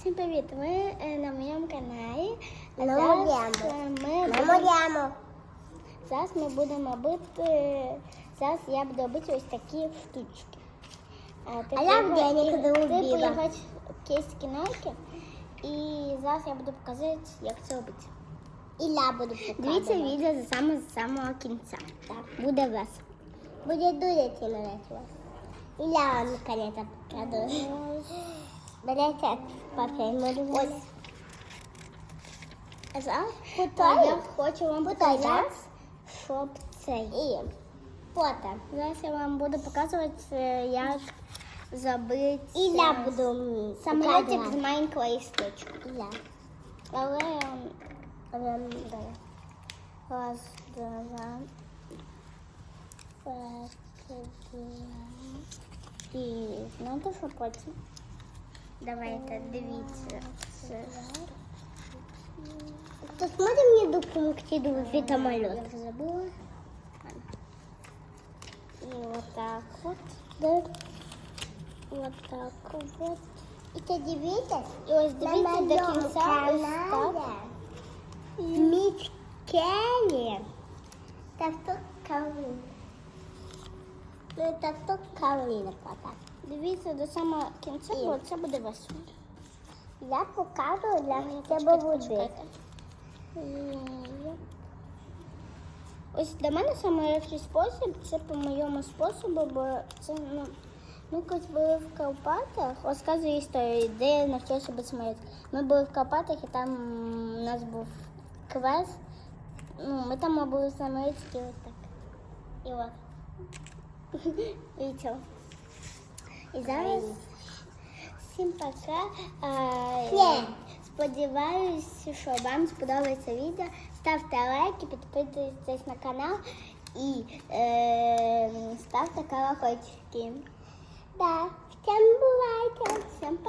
Всім привіт! Ви е, на моєму каналі. Зараз, е, Ми будемо, зараз ми будемо робити. Зараз я буду робити ось такі штучки. А я в денег я кістки нойки. І зараз я буду показувати, як це робити. І ля буду показувати. Дивіться відео з самого, самого кінця. Так. Буде весело. Буде дуже сильно весело. І ля вам наконец покажу. Берете папір, можу Ось. А зараз Готові? я хочу вам Готові, показати, щоб цей. І фото. Зараз я вам буду показувати, е, як зробити І ля е, буду м, самолітик з показувати. маленького істочку. І ля. Але Ем, раз, два, раз, два. І знаєте, що потім? Давайте, дивіться. Це То смотри мені допомогти до Я вітамольот. вже забула. І отак от. Да. Отак от. І це дивіться. І ось дивіться до кінця ось так. Міскелі. Так то кавлі. Ну так то кавлі не так. Дивіться до самого кінця, бо це буде весело. Я покажу для тебе води. Ось для мене найкращий спосіб, це по моєму способу, бо це ну, ми колись були в Карпатах, розказую історію, де я навчився без самоліт. Ми були в Карпатах і там у нас був квест. Ну, ми там були в ось так. І от. І цього. І зараз всім пока. А, Ні. Сподіваюся, що вам сподобається відео. Ставте лайки, підписуйтесь на канал і е, ставте колокольчики. Да. Всем бувайте. Всім пока! Пока.